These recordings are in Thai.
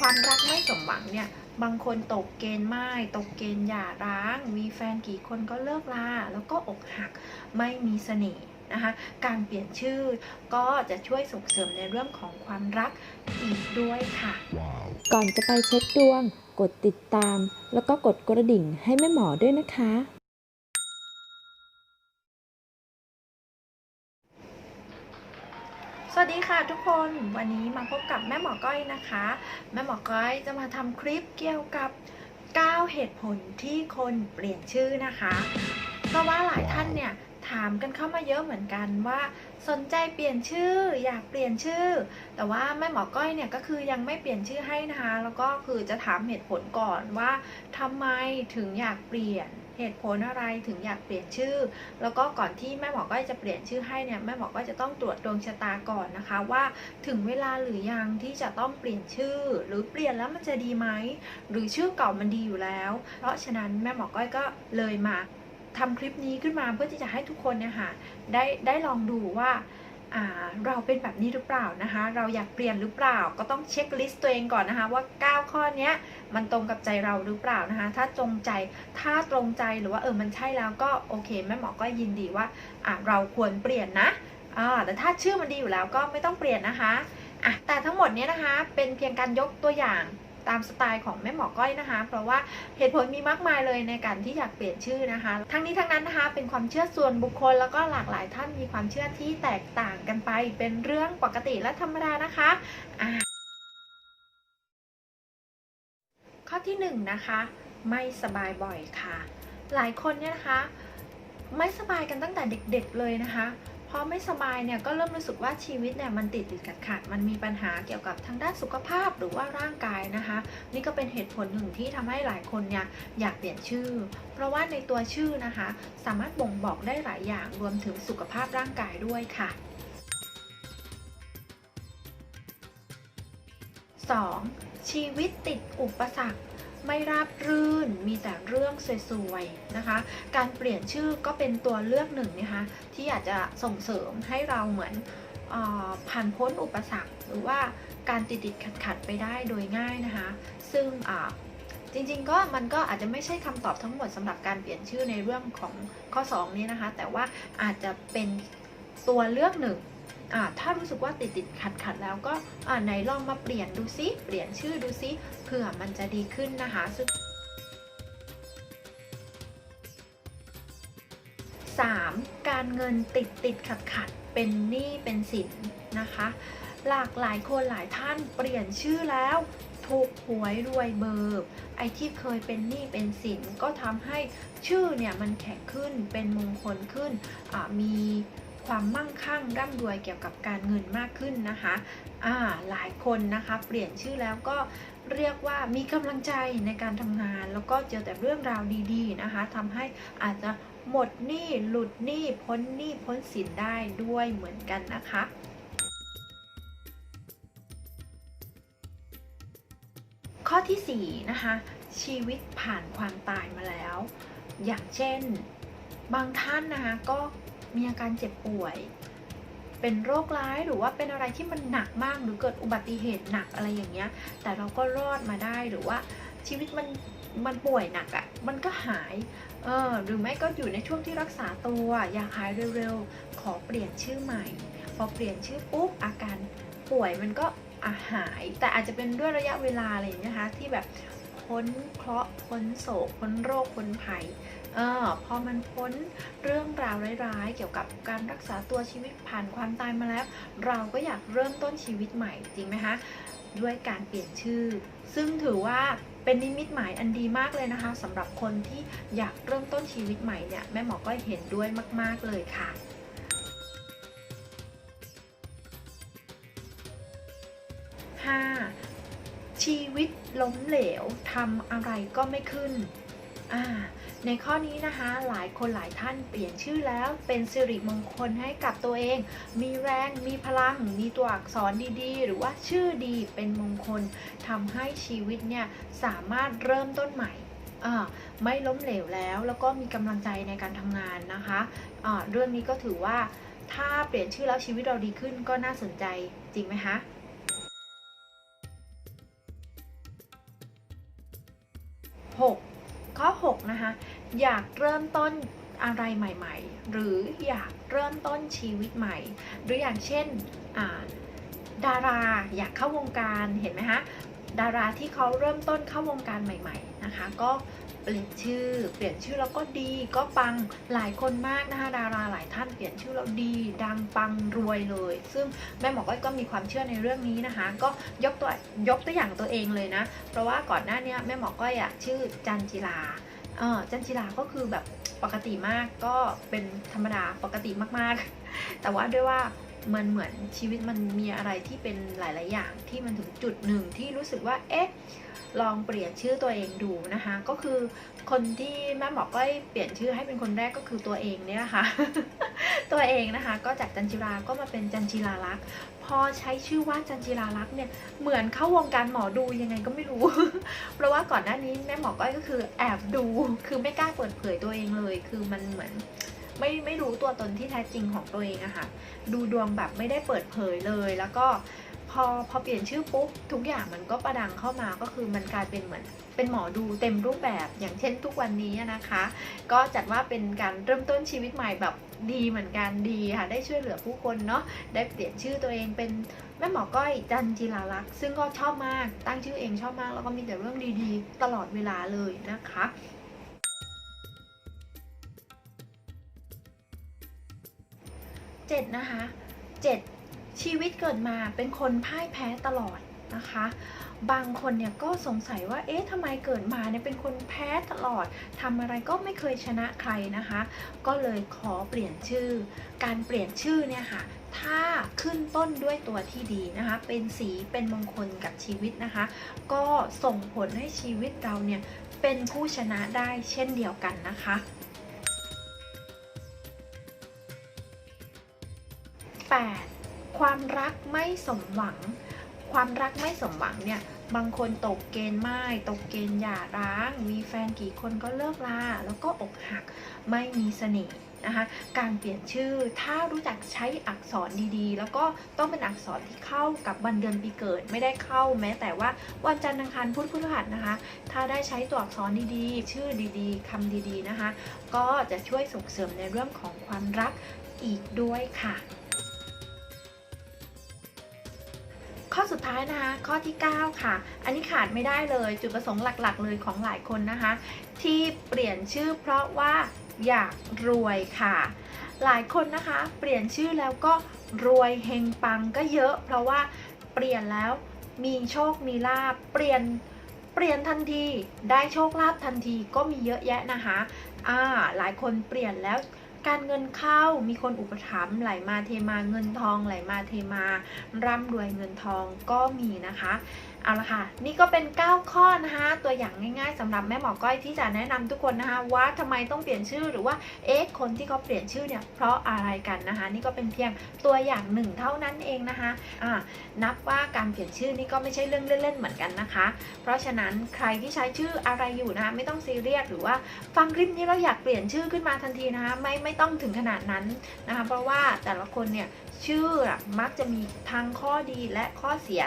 ความรักไม่สมหวังเนี่ย บางคนตกเกณฑ์ไม่ตกเกณฑ์หย่าร้าง มีแฟนกี่คนก็เลิกลาแล้วก็อกหักไม่มีเสน่ห์นะคะการเปลี่ยนชื่อก็จะช่วยส่งเสริมในเรื่องของความรักอีกด้วยค่ะก่อนจะไปเช็คดวง กดติดตาม แล้วก็กดกระดิ่งให้แม่หมอด้วยนะคะ วัสดีค่ะทุกคนวันนี้มาพบกับแม่หมอก้อยนะคะ แม่หมอก้อยจะมาทำคลิปเกี่ยวกับ 9 เหตุผลที่คนเปลี่ยนชื่อนะคะ เพราะว่าหลายท่านเนี่ยถามกันเข้ามาเยอะเหมือนกันว่า สนใจเปลี่ยนชื่ออยากเปลี่ยนชื่อ แต่ว่าแม่หมอก้อยเนี่ยก็คือยังไม่เปลี่ยนชื่อให้นะคะ แล้วก็คือจะถามเหตุผลก่อนว่าทำไมถึงอยากเปลี่ยน เหตุผลอะไรถึงอยากเปลี่ยนชื่อ แล้วก็ก่อนที่แม่หมอก้อยจะเปลี่ยนชื่อให้เนี่ยแม่หมอก้อยจะต้องตรวจดวงชะตาก่อนนะคะ ว่าถึงเวลาหรือยังที่จะต้องเปลี่ยนชื่อ หรือเปลี่ยนแล้วมันจะดีไหมหรือชื่อเก่ามันดีอยู่แล้ว เพราะฉะนั้นแม่หมอก้อยก็เลยมาทำคลิปนี้ขึ้นมาเพื่อที่จะให้ทุกคนเนี่ยค่ะได้ได้ลองดูว่า เราเป็นแบบนี้หรือเปล่านะคะ เราอยากเปลี่ยนหรือเปล่า ก็ต้องเช็คลิสต์ตัวเองก่อนนะคะ ว่า 9 ข้อนี้มันตรงกับใจเราหรือเปล่านะคะ ถ้าตรงใจ ถ้าตรงใจหรือว่าเออมันใช่แล้วก็โอเคแม่หมอก็ยินดีว่าเราควรเปลี่ยนนะแต่ถ้าชื่อมันดีอยู่แล้วก็ไม่ต้องเปลี่ยนนะคะอะแต่ทั้งหมดเนี้ยนะคะเป็นเพียงการยกตัวอย่าง ตามสไตล์ของแม่หมอก้อยนะคะ เพราะว่าเหตุผลมีมากมายเลยในการที่อยากเปลี่ยนชื่อนะคะ ทั้งนี้ทั้งนั้นนะคะ เป็นความเชื่อส่วนบุคคลแล้วก็หลากหลายท่านมีความเชื่อที่แตกต่างกันไป เป็นเรื่องปกติและธรรมดานะคะะข้อที่หนึ่งนะคะ ไม่สบายบ่อยค่ะ หลายคนเนี่ยนะคะ ไม่สบายกันตั้งแต่เด็กๆเลยนะคะ พอไม่สบายเนี่ยก็เริ่มรู้สึกว่าชีวิตเนี่ยมันติดติดขัดขัดมันมีปัญหาเกี่ยวกับทางด้านสุขภาพหรือว่าร่างกายนะคะ นี่ก็เป็นเหตุผลหนึ่งที่ทำให้หลายคนเนี่ยอยากเปลี่ยนชื่อ เพราะว่าในตัวชื่อนะคะ สามารถบ่งบอกได้หลายอย่างรวมถึงสุขภาพร่างกายด้วยค่ะ 2. ชีวิตติดอุปสรรค ไม่ราบรื่น มีแต่เรื่องสวยๆนะคะ การเปลี่ยนชื่อก็เป็นตัวเลือกหนึ่งนะคะที่อากจะส่งเสริมให้เราเหมือนออผ่านพ้นอุปสรรค หรือว่าการติดติดขัดขัดไปได้โดยง่ายนะคะ ซึ่งจริงๆ ก็มันก็อาจจะไม่ใช่คำตอบทั้งหมดสำหรับการเปลี่ยนชื่อในเรื่องของข้อ 2 นี้นะคะ แต่ว่าอาจจะเป็นตัวเลือกหนึ่ง ถ้ารู้สึกว่าติดติดขัดขัดแล้วก็ไหนลองมาเปลี่ยนดูซิ เปลี่ยนชื่อดูซิเผื่อมันจะดีขึ้นนะคะซึ่ง 3. การเงินติดติดขัดขัดเป็นหนี้เป็นสินนะคะ หลากหลายคนหลายท่านเปลี่ยนชื่อแล้วถูกหวยรวยเบอร์ไอ้ที่เคยเป็นหนี้เป็นสินก็ทำให้ชื่อเนี่ยมันแข็งขึ้นเป็นมงคลขึ้นมี ความมั่งคั่งร่ำรวยเกี่ยวกับการเงินมากขึ้นนะคะอ่าหลายคนนะคะ เปลี่ยนชื่อแล้วก็เรียกว่ามีกำลังใจในการทำงาน แล้วก็เจอแต่เรื่องราวดีๆนะคะทำให้อาจจะหมดหนี้หลุดหนี้พ้นหนี้พ้นสินได้ด้วยเหมือนกันนะคะข้อที่4นะคะชีวิตผ่านความตายมาแล้ว อย่างเช่น บางท่านนะคะก็ มีอาการเจ็บป่วย เป็นโรคร้ายหรือว่าเป็นอะไรที่มันหนักมากหรือเกิดอุบัติเหตุหนักอะไรอย่างเงี้ย แต่เราก็รอดมาได้หรือว่าชีวิตมันมันป่วยหนักอะ่ะ มันก็หาย เออ หรือไม่ก็อยู่ในช่วงที่รักษาตัว อยากหายเร็วๆ ขอเปลี่ยนชื่อใหม่ พอเปลี่ยนชื่อปุ๊บอาการป่วยมันก็อาหาย แต่อาจจะเป็นด้วยระยะเวลาอะไรอย่างเงี้ยนะคะ ที่แบบพ้นเคราะห์พ้นโศกพ้นโรคพ้นภัยออพอมันพ้นเรื่องราวร้ายๆ เกี่ยวกับการรักษาตัวชีวิตผ่านความตายมาแล้ว เราก็อยากเริ่มต้นชีวิตใหม่จริงไหมคะด้วยการเปลี่ยนชื่อ ซึ่งถือว่าเป็นนิมิตหมายอันดีมากเลยนะคะสำหรับคนที่อยากเริ่มต้นชีวิตใหม่เนี่ยแม่หมอก็เห็นด้วยมาก ๆเลยค่ะชีวิตล้มเหลวทำอะไรก็ไม่ขึ้น ในข้อนี้นะคะหลายคนหลายท่านเปลี่ยนชื่อแล้วเป็นสิริมงคลให้กับตัวเอง มีแรงมีพลัง มีตัวอักษรดีๆ หรือว่าชื่อดีเป็นมงคลทำให้ชีวิตเนี่ยสามารถเริ่มต้นใหม่ไม่ล้มเหลวแล้วแล้วก็มีกำลังใจในการทำงานนะคะอ่าเรื่องนี้ก็ถือว่าถ้าเปลี่ยนชื่อแล้วชีวิตเราดีขึ้นก็น่าสนใจจริงไหมคะ6 ข้อ 6 นะคะ อยากเริ่มต้นอะไรใหม่ ๆ หรืออยากเริ่มต้นชีวิตใหม่ หรืออย่างเช่นดาราอยากเข้าวงการเห็นไหมคะดาราที่เขาเริ่มต้นเข้าวงการใหม่ ๆ นะคะ ก็ ปลี่ยนชื่อ เปลี่ยนชื่อแล้วก็ดีก็ปังหลายคนมากนะคะดาราหลายท่านเปลี่ยนชื่อแล้วดี ดังปังรวยเลย ซึ่งแม่หมอก้อยก็มีความเชื่อในเรื่องนี้นะคะ ก็ยกตัวยกตัวอย่างตัวเองเลยนะ เพราะว่าก่อนหน้านี้แม่หมอก้อยอะชื่อจันจิลาเออจันจิลาก็คือแบบปกติมากก็เป็นธรรมดาปกติมากๆ แต่ว่าด้วยว่ามันเหมือนชีวิตมันมีอะไรที่เป็นหลาย ๆ อย่างที่มันถึงจุดหนึ่งที่รู้สึกว่าเอ๊ะ ลองเปลี่ยนชื่อตัวเองดูนะคะ ก็คือคนที่แม่หมอก้อยเปลี่ยนชื่อให้เป็นคนแรกก็คือตัวเองเนี่ยนะคะตัวเองนะคะ ก็จากจันจิราก็มาเป็นจันจิราลักษ์พอใช้ชื่อว่าจันจิราลักษ์เนี่ยเหมือนเข้าวงการหมอดูยังไงก็ไม่รู้ เพราะว่าก่อนหน้านี้แม่หมอก้อยก็คือแอบดูคือไม่กล้าเปิดเผยตัวเองเลย คือมันเหมือนไม่ไม่รู้ตัวตนที่แท้จริงของตัวเองอะค่ะ ดูดวงแบบไม่ได้เปิดเผยเลยแล้วก็ พอพอเปลี่ยนชื่อปุ๊บทุกอย่างมันก็ประดังเข้ามาก็คือมันกลายเป็นเหมือนเป็นหมอดูเต็มรูปแบบอย่างเช่นทุกวันนี้นะคะ ก็จัดว่าเป็นการเริ่มต้นชีวิตใหม่แบบดีเหมือนกันดีค่ะ ได้ช่วยเหลือผู้คนเนาะได้เปลี่ยนชื่อตัวเองเป็นแม่หมอก้อยจันจิลาลักษ์ซึ่งก็ชอบมากตั้งชื่อเองชอบมาก แล้วก็มีแต่เรื่องดีๆ ตลอดเวลาเลยนะคะเจ็ดนะคะเจ็ด ชีวิตเกิดมาเป็นคนพ่ายแพ้ตลอดนะคะ บางคนเนี่ยก็สงสัยว่า เอ๊ะทำไมเกิดมาเนี่ยเป็นคนแพ้ตลอดทำอะไรก็ไม่เคยชนะใครนะคะ ก็เลยขอเปลี่ยนชื่อ การเปลี่ยนชื่อเนี่ยค่ะ ถ้าขึ้นต้นด้วยตัวที่ดีนะคะ เป็นสีเป็นมงคลกับชีวิตนะคะ ก็ส่งผลให้ชีวิตเราเนี่ยเป็นผู้ชนะได้เช่นเดียวกันนะคะ 8. ความรักไม่สมหวัง ความรักไม่สมหวังเนี่ยบางคนตกเกณฑ์ไม่ตกเกณฑ์หย่าร้าง มีแฟนกี่คนก็เลิกลาแล้วก็อกหักไม่มีเสน่ห์นะคะการเปลี่ยนชื่อถ้ารู้จักใช้อักษรดีๆ แล้วก็ต้องเป็นอักษรที่เข้ากับวันเดือนปีเกิดไม่ได้เข้าแม้แต่ว่าวันจันทร์อังคารพุธพฤหัสนะคะ ถ้าได้ใช้ตัวอักษรดีๆ ชื่อดีๆคำดีๆนะคะ ก็จะช่วยส่งเสริมในเรื่องของความรักอีกด้วยค่ะ สุดท้ายนะคะ ข้อที่ 9 ค่ะ อันนี้ขาดไม่ได้เลยจุดประสงค์หลักๆ เลยของหลายคนนะคะ ที่เปลี่ยนชื่อเพราะว่าอยากรวยค่ะ หลายคนนะคะ เปลี่ยนชื่อแล้วก็รวยเฮงปังก็เยอะ เพราะว่าเปลี่ยนแล้วมีโชคมีลาบเปลี่ยนเปลี่ยนทันทีได้โชคลาภทันทีก็มีเยอะแยะนะคะอ่าหลายคนเปลี่ยนแล้ว การเงินเข้ามีคนอุปถัมภ์ไหลมาเทมาเงินทองไหลมาเทมา ร่ำรวยเงินทองก็มีนะคะ เอาละค่ะ นี่ก็เป็น 9 ข้อนะคะ ตัวอย่างง่าย ๆสำหรับแม่หมอก้อยที่จะแนะนำทุกคนนะคะ ว่าทำไมต้องเปลี่ยนชื่อหรือว่าเอ๊ะคนที่เขาเปลี่ยนชื่อเนี่ยเพราะอะไรกันนะคะ นี่ก็เป็นเพียงตัวอย่างหนึ่งเท่านั้นเองนะคะอ่านับว่าการเปลี่ยนชื่อนี่ก็ไม่ใช่เรื่องเล่นๆเหมือนกันนะคะ เพราะฉะนั้นใครที่ใช้ชื่ออะไรอยู่นะคะไม่ต้องซีเรียสหรือว่าฟังคลิปนี้เราอยากเปลี่ยนชื่อขึ้นมาทันทีนะคะไม่ไม่ต้องถึงขนาดนั้นนะคะ เพราะว่าแต่ละคนเนี่ยชื่อมักจะมีทั้งข้อดีและข้อเสีย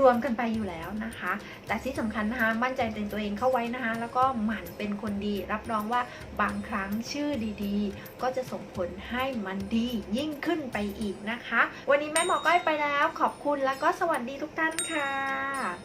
รวมๆกันไปอยู่แล้วนะคะ แต่ที่สำคัญนะคะมั่นใจในตัวเองเข้าไว้นะคะ แล้วก็หมั่นเป็นคนดี รับรองว่าบางครั้งชื่อดีๆ ก็จะส่งผลให้มันดียิ่งขึ้นไปอีกนะคะ วันนี้แม่หมอก้อยไปแล้ว ขอบคุณแล้วก็สวัสดีทุกท่านค่ะ